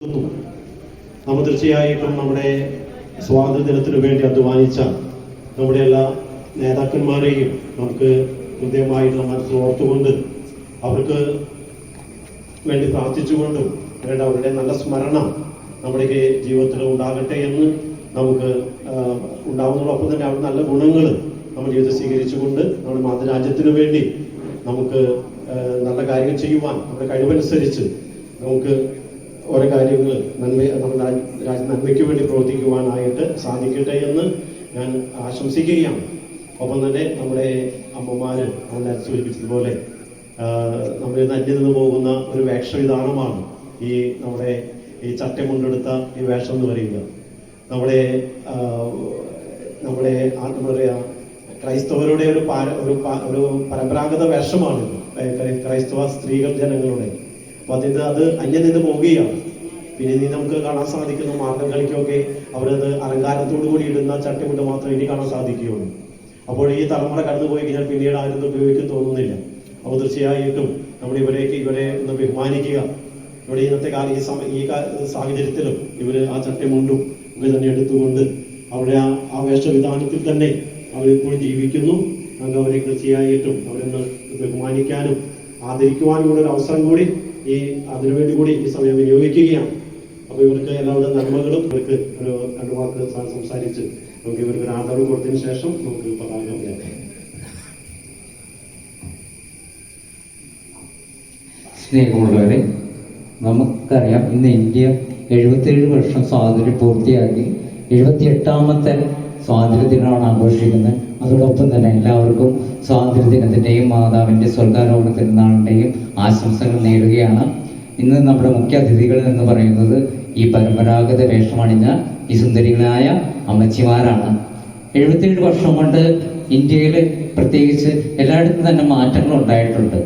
നമ്മൾ തീർച്ചയായിട്ടും നമ്മുടെ സ്വാതന്ത്ര്യ ദിനത്തിനു വേണ്ടി അധ്വാനിച്ച നമ്മുടെ എല്ലാ നേതാക്കന്മാരെയും നമുക്ക് ഹൃദയമായിട്ട് മനസ്സിൽ ഓർത്തുകൊണ്ട് അവർക്ക് വേണ്ടി പ്രാർത്ഥിച്ചുകൊണ്ടും വേണ്ട അവരുടെ നല്ല സ്മരണ നമ്മുടെ ജീവിതത്തിൽ ഉണ്ടാകട്ടെ എന്ന് നമുക്ക് ഉണ്ടാവുന്നതോടൊപ്പം തന്നെ അവരുടെ നല്ല ഗുണങ്ങൾ നമ്മുടെ ജീവിതത്തിൽ സ്വീകരിച്ചുകൊണ്ട് നമ്മുടെ മാതൃരാജ്യത്തിനു വേണ്ടി നമുക്ക് നല്ല കാര്യങ്ങൾ ചെയ്യുവാൻ നമ്മുടെ കഴിവനുസരിച്ച് നമുക്ക് ഓരോ കാര്യങ്ങൾ നന്മ നന്മയ്ക്ക് വേണ്ടി പ്രവർത്തിക്കുവാനായിട്ട് സാധിക്കട്ടെ എന്ന് ഞാൻ ആശംസിക്കുകയാണ്. ഒപ്പം തന്നെ നമ്മുടെ അമ്മമാർ നമ്മളെ സൂചിപ്പിച്ചതുപോലെ നമ്മൾ അന്യം നിന്ന് പോകുന്ന ഒരു വേഷവിധാനമാണ് ഈ നമ്മുടെ ഈ ചട്ട കൊണ്ടെടുത്ത ഈ വേഷം എന്ന് പറയുന്നത്. നമ്മുടെ നമ്മുടെ എന്താ പറയാ ക്രൈസ്തവരുടെ ഒരു ഒരു പരമ്പരാഗത വേഷമാണ് ക്രൈസ്തവ സ്ത്രീകൾ ജനങ്ങളുടെ അപ്പൊ അത് അന്യം നിന്ന് പോവുകയാണ്. പിന്നെ ഇനി നമുക്ക് കാണാൻ സാധിക്കുന്ന മാർഗം കളിക്കൊക്കെ അവരത് അലങ്കാരത്തോടു കൂടി ഇടുന്ന ചട്ടിമുട്ട് മാത്രമേ ഇനി കാണാൻ സാധിക്കുകയുള്ളൂ. അപ്പോൾ ഈ തലമുറ കടന്നു പോയി കഴിഞ്ഞാൽ പിന്നീട് ആരും ഉപയോഗിക്കാൻ ഉപയോഗിക്കും തോന്നുന്നില്ല. അപ്പോൾ തീർച്ചയായിട്ടും നമ്മൾ ഇവരേക്ക് ഇവരെ ഒന്ന് ബഹുമാനിക്കുക. ഇവിടെ ഇന്നത്തെ കാല ഈ സമയ ഈ സാഹചര്യത്തിലും ഇവർ ആ ചട്ടമുണ്ടും ഒക്കെ തന്നെ എടുത്തുകൊണ്ട് അവരുടെ ആ ആ വേഷവിധാനത്തിൽ തന്നെ അവരിപ്പോഴും ജീവിക്കുന്നു. നമുക്ക് അവരെ തീർച്ചയായിട്ടും അവരൊന്ന് ബഹുമാനിക്കാനും ആദരിക്കുവാനും കൂടെ ഒരു അവസരം കൂടി ഈ അതിനുവേണ്ടി കൂടി ഈ സമയം വിനിയോഗിക്കുകയാണ്. അപ്പൊ ഇവർക്ക് എല്ലാവരുടെ നന്മകളും ഇവർക്ക് ഒരു രണ്ടു വാക്ക് സംസാരിച്ച് നമുക്ക് ഇവർക്ക് ഒരു ആദരവ് കൊടുത്തതിന് ശേഷം നമുക്ക് പതാക സ്നേഹമുള്ളവരെ നമുക്കറിയാം ഇന്ന് ഇന്ത്യ എഴുപത്തിയേഴ് വർഷം സ്വാതന്ത്ര്യം പൂർത്തിയാക്കി. എഴുപത്തി എട്ടാമത്തെ സ്വാതന്ത്ര്യ ദിനമാണ് ആഘോഷിക്കുന്നത്. അതോടൊപ്പം തന്നെ എല്ലാവർക്കും സ്വാതന്ത്ര്യ ദിനത്തിന്റെയും മാതാവിന്റെ സ്വർഗാരോഹണ തിരുനാളിന്റെയും ആശംസകൾ നേടുകയാണ് ഇന്ന് നമ്മുടെ മുഖ്യ അതിഥികൾ എന്ന് പറയുന്നത് ഈ പരമ്പരാഗത വേഷമണിഞ്ഞ ഈ സുന്ദരികളായ അമ്മച്ചിമാരാണ്. എഴുപത്തിയേഴ് വർഷം കൊണ്ട് ഇന്ത്യയിൽ പ്രത്യേകിച്ച് എല്ലായിടത്തും തന്നെ മാറ്റങ്ങൾ ഉണ്ടായിട്ടുണ്ട്.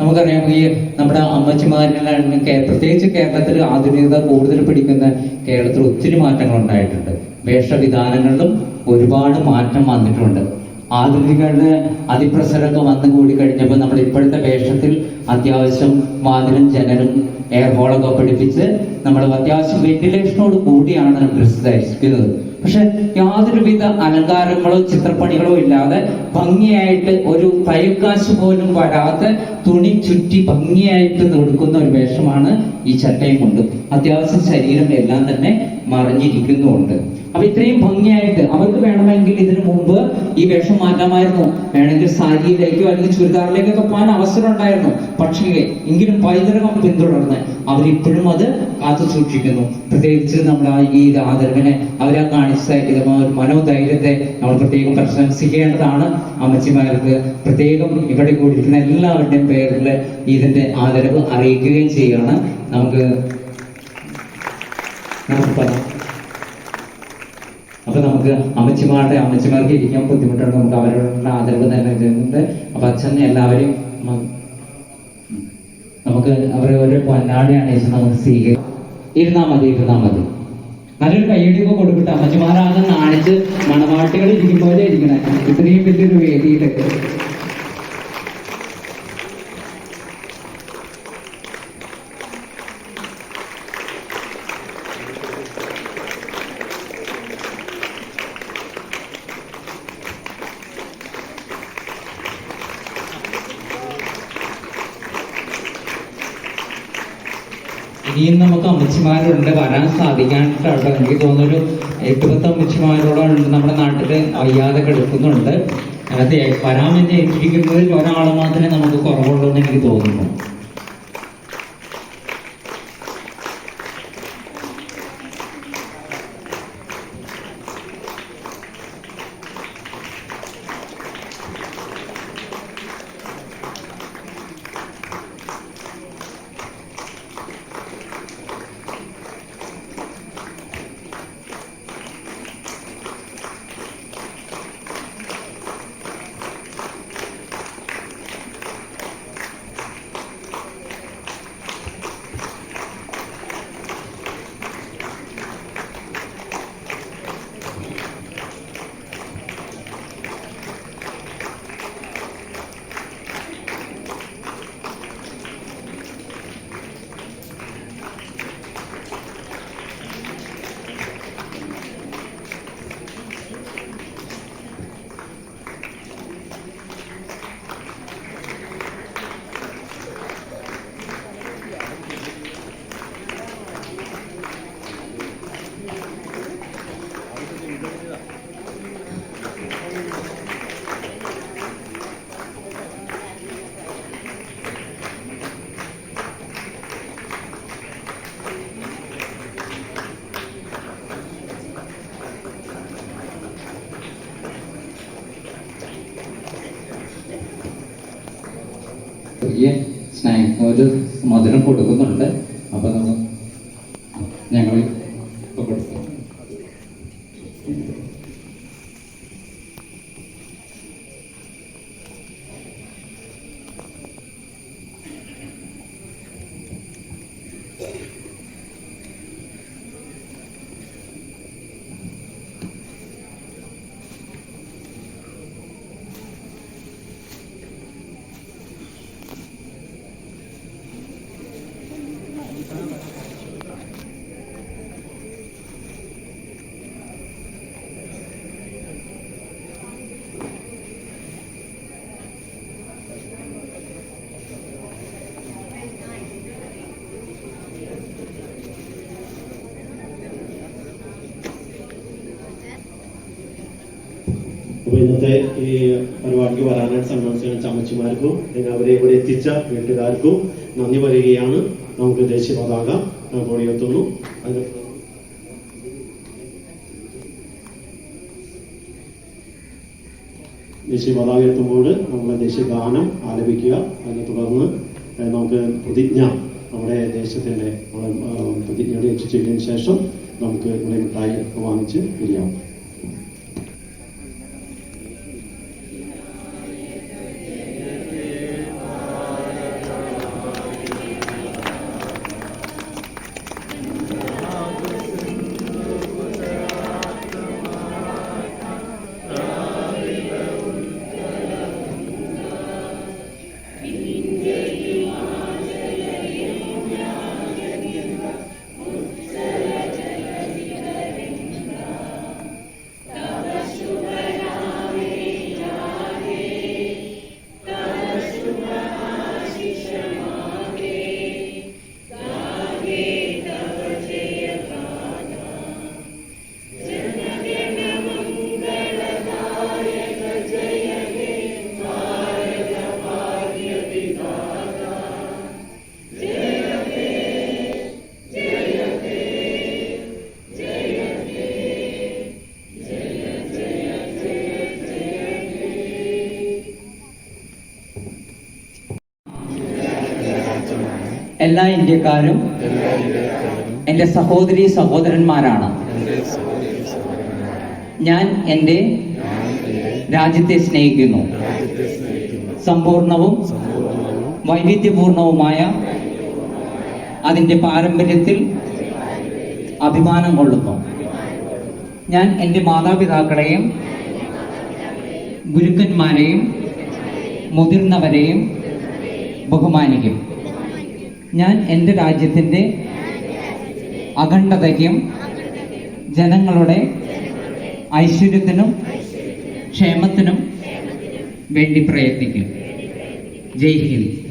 നമുക്കറിയാം ഈ നമ്മുടെ അമ്മച്ചിമാരിലാണ് പ്രത്യേകിച്ച് കേരളത്തിൽ ആധുനികത കൂടുതൽ പിടിക്കുന്ന കേരളത്തിൽ ഒത്തിരി മാറ്റങ്ങൾ ഉണ്ടായിട്ടുണ്ട്. വേഷവിധാനങ്ങളിലും ഒരുപാട് മാറ്റം വന്നിട്ടുണ്ട്. ആധുനികളുടെ അതിപ്രസരമൊക്കെ വന്നു കൂടി കഴിഞ്ഞപ്പോൾ നമ്മൾ ഇപ്പോഴത്തെ വേഷത്തിൽ അത്യാവശ്യം വാതിലും ജനലും എയർ ഹോളൊക്കെ പിടിപ്പിച്ച് നമ്മൾ അത്യാവശ്യം വെന്റിലേഷനോട് കൂടിയാണ് ഡ്രസ്സ് ധരിക്കുന്നത് പക്ഷെ യാതൊരുവിധ അലങ്കാരങ്ങളോ ചിത്രപ്പണികളോ ഇല്ലാതെ ഭംഗിയായിട്ട് ഒരു പയക്കാശ് പോലും വരാത്ത തുണി ചുറ്റി ഭംഗിയായിട്ട് നിൽക്കുന്ന ഒരു വേഷമാണ് ഈ ചട്ടയും കൊണ്ട്. അത്യാവശ്യം ശരീരം എല്ലാം തന്നെ മറിഞ്ഞിരിക്കുന്നുമുണ്ട്. അപ്പൊ ഇത്രയും ഭംഗിയായിട്ട് അവർക്ക് വേണമെങ്കിൽ ഇതിനു മുമ്പ് ഈ വേഷം മാറ്റാമായിരുന്നു. വേണമെങ്കിൽ സാരിയിലേക്കോ അല്ലെങ്കിൽ ചുരിദാറിലേക്കൊക്കെ പോകാൻ അവസരം ഉണ്ടായിരുന്നു. പക്ഷേ എങ്കിലും പൈതൃകം പിന്തുടർന്ന് അവരിപ്പോഴും അത് കാത്തു സൂക്ഷിക്കുന്നു. പ്രത്യേകിച്ച് നമ്മുടെ ഈ ആദരവിനെ അവരെ കാണിച്ച ഇത് മനോധൈര്യത്തെ നമ്മൾ പ്രത്യേകം പ്രശംസിക്കേണ്ടതാണ്. അമ്മച്ചിമാർക്ക് പ്രത്യേകം ഇവിടെ കൂടിയിരിക്കുന്ന എല്ലാവരുടെയും പേരിൽ ഇതിന്റെ ആദരവ് അറിയിക്കുകയും ചെയ്യുകയാണ് നമുക്ക് നമുക്ക് പറയാം. അപ്പൊ നമുക്ക് അമ്മച്ചിമാരുടെ അമ്മച്ചിമാർക്ക് ഇരിക്കാൻ ബുദ്ധിമുട്ടുണ്ട് നമുക്ക് അവരോടുള്ള ആദരവ് തന്നെ ചെയ്യുന്നുണ്ട് അപ്പൊ അച്ഛൻ എല്ലാവരെയും നമുക്ക് അവരെ ഒരു പൊന്നാടിയാണ് അച്ഛൻ നമുക്ക് സ്വീകരിക്കും ഇരുന്നാ മതി ഇരുന്നാ മതി. നല്ലൊരു കയ്യടിയൊക്കെ കൊടുക്കട്ടെ. അമ്മച്ചിമാരാകെ നാണിച്ച് മണവാട്ടികൾ ഇരിക്കുമ്പോഴേ ഇരിക്കണേ. ഇത്രയും വലിയൊരു വേദിയിലൊക്കെ. ഇനിയും നമുക്ക് അമ്മച്ചിമാരുണ്ട് വരാൻ സാധിക്കാനായിട്ടാണ് എനിക്ക് തോന്നുന്നൊരു എട്ട് പത്ത് അമ്മച്ചിമാരോളം നമ്മുടെ നാട്ടിൽ വയ്യാതെ കിടക്കുന്നുണ്ട് വരാൻ വേണ്ടി ഏറ്റിരിക്കുന്നതിൽ ഒരാൾ മാത്രമേ നമുക്ക് കുറവുള്ളൂ എന്ന് എനിക്ക് തോന്നുന്നു. ചെറിയ സ്നാക്ക് ഒരു മധുരം കൊടുക്കുന്നുണ്ട്. അപ്പോൾ നമ്മൾ അപ്പൊ ഇന്നത്തെ ഈ പരിപാടിക്ക് വരാനായിട്ട് സന്ദർശിച്ച ചമ്മച്ചിമാർക്കും പിന്നെ അവരെ ഇവിടെ എത്തിച്ച വീട്ടുകാർക്കും നന്ദി പറയുകയാണ്. നമുക്ക് ദേശീയ പതാക കൊടിയെത്തുന്നു അതിന് ദേശീയ പതാക എത്തുമ്പോൾ നമ്മൾ ദേശീയ ഗാനം ആലപിക്കുക. അതിനെ തുടർന്ന് നമുക്ക് പ്രതിജ്ഞ നമ്മുടെ ദേശത്തിന്റെ പ്രതിജ്ഞയുടെ എത്തിച്ചതിന് ശേഷം നമുക്ക് ഇവിടെ മിഠായി വാങ്ങിച്ച് പിരിയാം. എല്ലാ ഇന്ത്യക്കാരും എന്റെ സഹോദരി സഹോദരന്മാരാണ്. ഞാൻ എന്റെ രാജ്യത്തെ സ്നേഹിക്കുന്നു. സമ്പൂർണവും വൈവിധ്യപൂർണവുമായ അതിന്റെ പാരമ്പര്യത്തിൽ അഭിമാനം കൊള്ളുന്നു. ഞാൻ എന്റെ മാതാപിതാക്കളെയും ഗുരുക്കന്മാരെയും മുതിർന്നവരെയും ബഹുമാനിക്കും. ഞാൻ എന്റെ രാജ്യത്തിന്റെ അഖണ്ഡതയ്ക്കും ജനങ്ങളുടെ ഐശ്വര്യത്തിനും ക്ഷേമത്തിനും വേണ്ടി പ്രയത്നിക്കും. ജയ് ഹിന്ദ്.